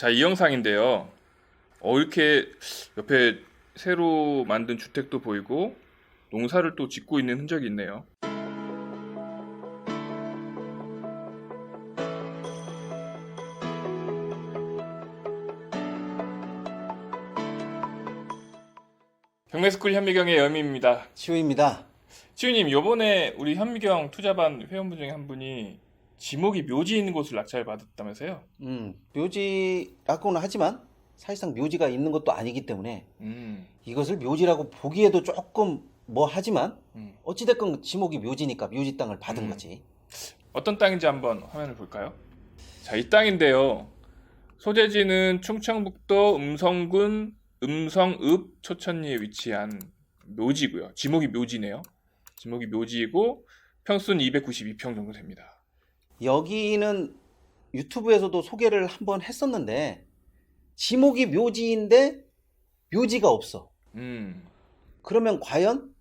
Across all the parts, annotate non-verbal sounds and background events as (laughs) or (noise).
자, 이 영상인데요. 어, 이렇게 옆에 새로 만든 주택도 보이고 농사를 또 짓고 있는 흔적이 있네요. 경매스쿨 현미경의 여미입니다. 지호입니다. 지우님, 요번에 우리 현미경 투자반 회원분 중에 한 분이 지목이 묘지 있는 곳을 낙찰 받았다면서요? 음, 묘지라고는 하지만 사실상 묘지가 있는 것도 아니기 때문에 음, 이것을 묘지라고 보기에도 조금 뭐 하지만 음. 어찌됐건 지목이 묘지니까 묘지 땅을 받은 음. 거지. 어떤 땅인지 한번 화면을 볼까요? 자, 이 땅인데요. 소재지는 충청북도 음성군 음성읍 초천리에 위치한 묘지고요. 지목이 묘지네요. 지목이 묘지이고 평수는 292평 정도 됩니다. 여기는 유튜브에서도 소개를 한번 했었는데 지목이 묘지인데 묘지가 없어. 음, 그러면 과연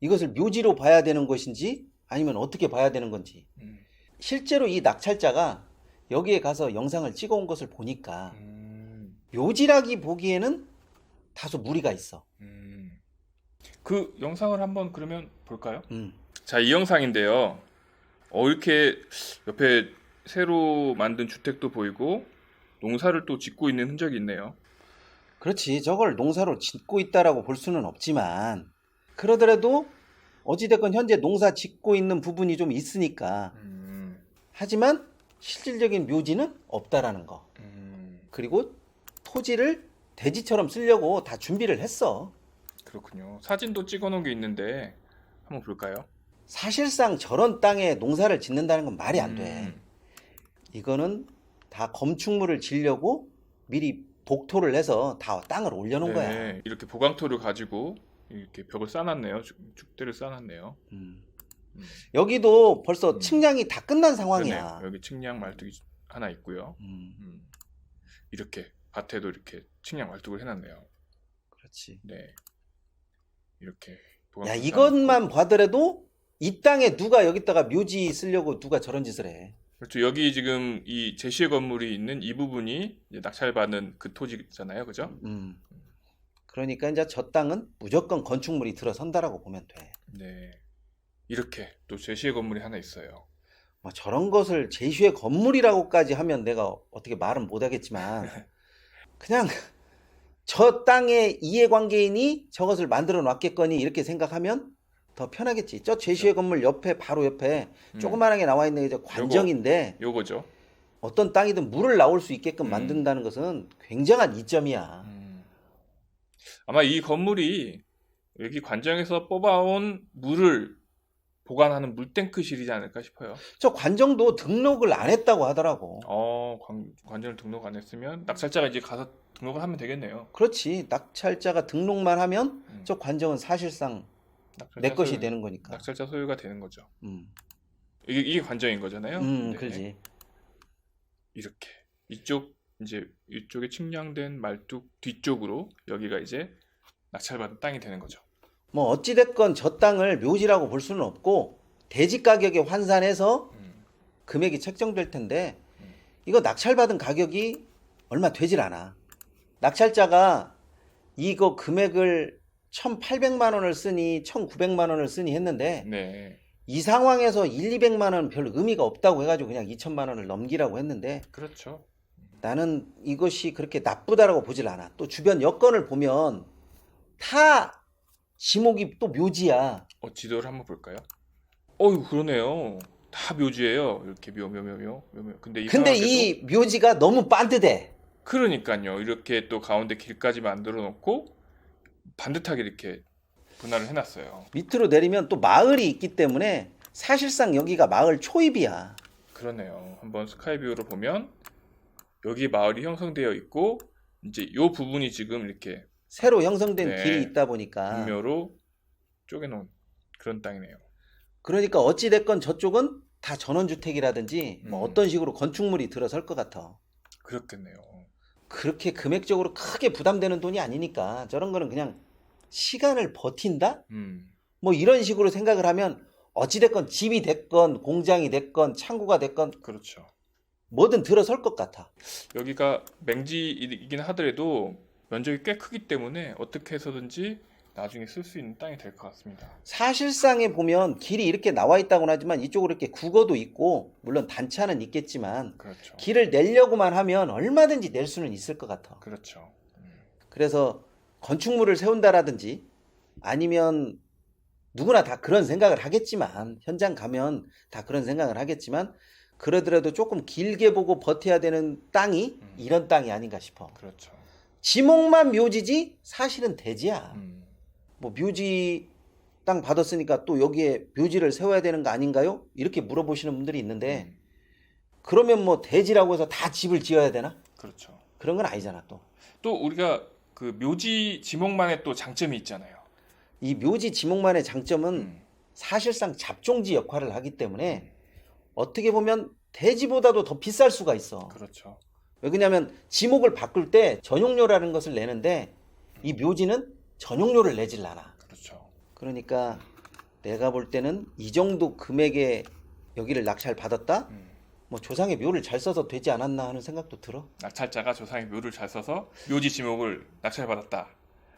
이것을 묘지로 봐야 되는 것인지 아니면 어떻게 봐야 되는 건지 음, 실제로 이 낙찰자가 여기에 가서 영상을 찍어 온 것을 보니까 음, 묘지라기 보기에는 다소 무리가 있어. 음. 그 영상을 한번 그러면 볼까요? 음. 자, 이 영상인데요. 어, 이렇게 옆에 새로 만든 주택도 보이고 농사를 또 짓고 있는 흔적이 있네요. 그렇지. 저걸 농사로 짓고 있다라고 볼 수는 없지만 그러더라도 어찌됐건 현재 농사 짓고 있는 부분이 좀 있으니까 음, 하지만 실질적인 묘지는 없다라는 거. 음, 그리고 토지를 대지처럼 쓰려고 다 준비를 했어. 그렇군요. 사진도 찍어 놓은 게 있는데 한번 볼까요? 사실상 저런 땅에 농사를 짓는다는 건 말이 안 돼. 음, 이거는 다 건축물을 지려고 미리 복토를 해서 다 땅을 올려놓은 거야. 네, 이렇게 보강토를 가지고 이렇게 벽을 쌓아놨네요. 죽- 죽대를 쌓아놨네요. 음. 음, 여기도 벌써 음. 측량이 다 끝난 상황이야. 그러네요. 여기 측량 말뚝이 하나 있고요. 음, 음, 이렇게 밭에도 이렇게 측량 말뚝을 해놨네요. 그렇지. 네, 이렇게. 야, 이것만 봐더라도 이 땅에 누가 여기다가 묘지 쓰려고 누가 저런 짓을 해. 그렇죠. 여기 지금 이 제시의 건물이 있는 이 부분이 이제 낙찰받은 그 토지잖아요. 그죠? 음. 그러니까 이제 저 땅은 무조건 건축물이 들어선다라고 보면 돼. 네. 이렇게 또 제시의 건물이 하나 있어요. 뭐 저런 것을 제시의 건물이라고까지 하면 내가 어떻게 말은 못하겠지만 (laughs) 그냥 저 땅의 이해관계인이 저것을 만들어 놨겠거니 이렇게 생각하면 더 편하겠지. 저 제시의 건물 옆에 바로 옆에 음, 조그만하게 나와 있는 게저 관정인데 요거죠. 어떤 땅이든 물을 나올 수 있게끔 음. 만든다는 것은 굉장한 이점이야. 음. 아마 이 건물이 여기 관정에서 뽑아온 물을 보관하는 물탱크실이지 않을까 싶어요. 저 관정도 등록을 안 했다고 하더라고. 어, 관, 관정을 등록 안 했으면 낙찰자가 이제 가서 등록을 하면 되겠네요. 그렇지. 낙찰자가 등록만 하면 음. 저 관정은 사실상 내 것이 소유- 되는 거니까. 낙찰자 소유가 되는 거죠. 음, 이게, 이게 관정인 거잖아요. 음, 네. 그렇지. 이렇게 이쪽 이제 이쪽에 측량된 말뚝 뒤쪽으로 여기가 이제 낙찰받은 땅이 되는 거죠. 뭐 어찌 됐건 저 땅을 묘지라고 볼 수는 없고 대지 가격에 환산해서 음, 금액이 책정될 텐데 음. 이거 낙찰받은 가격이 얼마 되질 않아. 낙찰자가 이거 금액을 1,800만 원을 쓰니 1,900만 원을 쓰니 했는데 네, 이 상황에서 1, 200만 원은 별 의미가 없다고 해가지고 그냥 2천만 원을 넘기라고 했는데 그렇죠. 나는 이것이 그렇게 나쁘다라고 보질 않아. 또 주변 여건을 보면 다 지목이 또 묘지야. 어, 지도를 한번 볼까요? 어유 그러네요. 다 묘지예요. 이렇게 묘묘묘묘 묘묘. 근데 근데 이상하게도 이 묘지가 너무 반듯해. 그러니까요. 이렇게 또 가운데 길까지 만들어 놓고 반듯하게 이렇게 분할을 해놨어요. 밑으로 내리면 또 마을이 있기 때문에 사실상 여기가 마을 초입이야. 그러네요. 한번 스카이뷰로 보면 여기 마을이 형성되어 있고 이제 요 부분이 지금 이렇게 새로 형성된 네. 길이 있다 보니까. 분묘로 쪼개놓은 그런 땅이네요. 그러니까 어찌 됐건 저쪽은 다 전원주택이라든지 뭐 음. 어떤 식으로 건축물이 들어설 것 같아. 그렇겠네요. 그렇게 금액적으로 크게 부담되는 돈이 아니니까 저런 거는 그냥 시간을 버틴다? 음, 뭐 이런 식으로 생각을 하면 어찌됐건 집이 됐건 공장이 됐건 창고가 됐건 그렇죠. 뭐든 들어설 것 같아. 여기가 맹지이긴 하더라도 면적이 꽤 크기 때문에 어떻게 해서든지 나중에 쓸 수 있는 땅이 될 것 같습니다. 사실상에 보면 길이 이렇게 나와 있다고는 하지만 이쪽으로 이렇게 국어도 있고 물론 단차는 있겠지만 그렇죠. 길을 내려고만 하면 얼마든지 낼 수는 있을 것 같아. 그렇죠. 음, 그래서 건축물을 세운다라든지 아니면 누구나 다 그런 생각을 하겠지만 현장 가면 다 그런 생각을 하겠지만 그러더라도 조금 길게 보고 버텨야 되는 땅이 음. 이런 땅이 아닌가 싶어. 그렇죠. 지목만 묘지지 사실은 대지야. 음, 뭐 묘지 땅 받았으니까 또 여기에 묘지를 세워야 되는 거 아닌가요? 이렇게 물어보시는 분들이 있는데 음, 그러면 뭐 대지라고 해서 다 집을 지어야 되나? 그렇죠. 그런 건 아니잖아 또. 또 우리가 그 묘지 지목만의 또 장점이 있잖아요. 이 묘지 지목만의 장점은 음, 사실상 잡종지 역할을 하기 때문에 어떻게 보면 대지보다도 더 비쌀 수가 있어. 그렇죠. 왜 그러냐면 지목을 바꿀 때 전용료라는 것을 내는데 이 묘지는 전용료를 내질 않아. 그렇죠. 그러니까 내가 볼 때는 이 정도 금액에 여기를 낙찰 받았다? 음, 뭐 조상의 묘를 잘 써서 되지 않았나 하는 생각도 들어. 낙찰자가 조상의 묘를 잘 써서 묘지 지목을 낙찰받았다.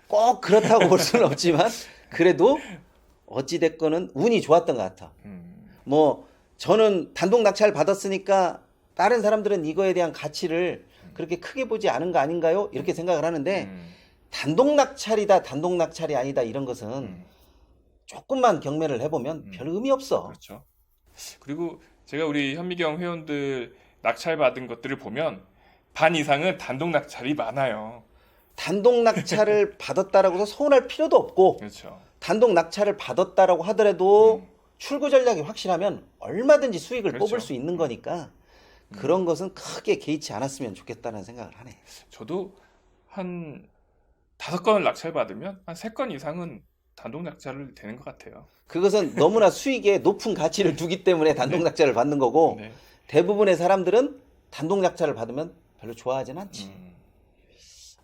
꼭 그렇다고 볼 수는 없지만 그래도 어찌 됐건은 운이 좋았던 것 같아. 음, 뭐 저는 단독 낙찰 받았으니까 다른 사람들은 이거에 대한 가치를 그렇게 크게 보지 않은 거 아닌가요? 이렇게 생각을 하는데 음, 단독 낙찰이다 단독 낙찰이 아니다 이런 것은 음, 조금만 경매를 해보면 음. 별 의미 없어. 그렇죠. 그리고 제가 우리 현미경 회원들 낙찰 받은 것들을 보면 반 이상은 단독 낙찰이 많아요. 단독 낙찰을 (laughs) 받았다라고 해서 서운할 필요도 없고 그렇죠. 단독 낙찰을 받았다라고 하더라도 음, 출구 전략이 확실하면 얼마든지 수익을 그렇죠. 뽑을 수 있는 거니까 그런 것은 크게 개의치 않았으면 좋겠다는 생각을 하네. 저도 한 다섯 건을 낙찰받으면 한 세 건 이상은 단독 낙찰을 되는 것 같아요. 그것은 너무나 (laughs) 수익에 높은 가치를 두기 때문에 단독 네. 낙찰을 받는 거고 네. 대부분의 사람들은 단독 낙찰을 받으면 별로 좋아하진 않지. 음,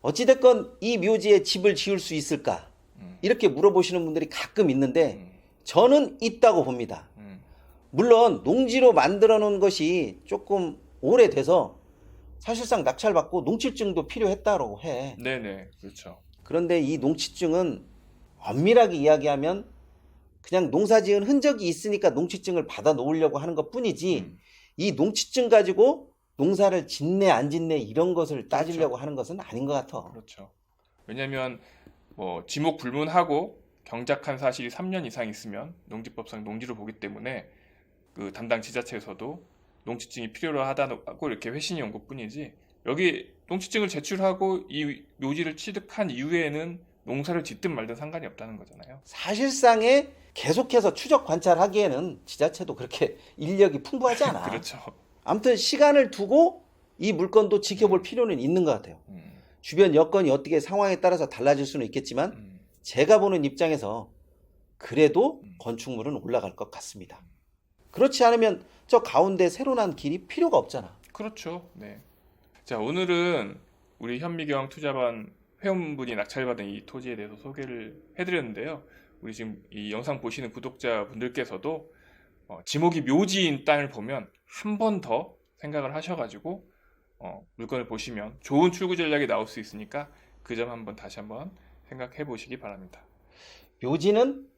어찌됐건 이 묘지에 집을 지을 수 있을까? 음, 이렇게 물어보시는 분들이 가끔 있는데 음, 저는 있다고 봅니다. 음, 물론 농지로 만들어 놓은 것이 조금 오래돼서 사실상 낙찰받고 농취증도 필요했다고 해. 네네 그렇죠. 그런데 이 농취증은 엄밀하게 이야기하면 그냥 농사 지은 흔적이 있으니까 농취증을 받아 놓으려고 하는 것 뿐이지 음, 이 농취증 가지고 농사를 짓네 안 짓네 이런 것을 따지려고 하는 것은 아닌 것 같아. 그렇죠. 왜냐하면 뭐 지목 불문하고 경작한 사실이 3년 이상 있으면 농지법상 농지로 보기 때문에 그 담당 지자체에서도 농지증이 필요로 하다고 이렇게 회신이 온 것뿐이지 여기 농지증을 제출하고 이 묘지를 취득한 이후에는 농사를 짓든 말든 상관이 없다는 거잖아요. 사실상에 계속해서 추적 관찰하기에는 지자체도 그렇게 인력이 풍부하지 않아. (laughs) 그렇죠. 아무튼 시간을 두고 이 물건도 지켜볼 필요는 있는 것 같아요. 음, 주변 여건이 어떻게 상황에 따라서 달라질 수는 있겠지만 음, 제가 보는 입장에서 그래도 음. 건축물은 올라갈 것 같습니다. 그렇지 않으면 저 가운데 새로 난 길이 필요가 없잖아. 그렇죠. 네. 자 오늘은 우리 현미경 투자반 회원분이 낙찰받은 이 토지에 대해서 소개를 해드렸는데요. 우리 지금 이 영상 보시는 구독자분들께서도 어, 지목이 묘지인 땅을 보면 한 번 더 생각을 하셔가지고 어, 물건을 보시면 좋은 출구 전략이 나올 수 있으니까 그 점 한번 다시 한번 생각해 보시기 바랍니다. 묘지는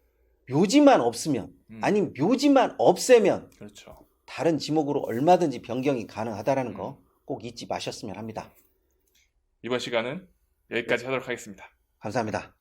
묘지만 없으면 음, 아니면 묘지만 없애면 그렇죠. 다른 지목으로 얼마든지 변경이 가능하다라는 음. 거꼭 잊지 마셨으면 합니다. 이번 시간은 여기까지 하도록 하겠습니다. 감사합니다.